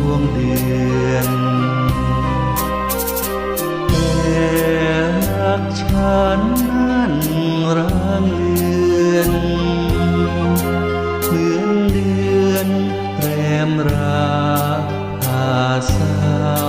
ดวงเดือนแต่รักฉันนั้นร่างเลือนเหมือนเดือนแรมราอาสา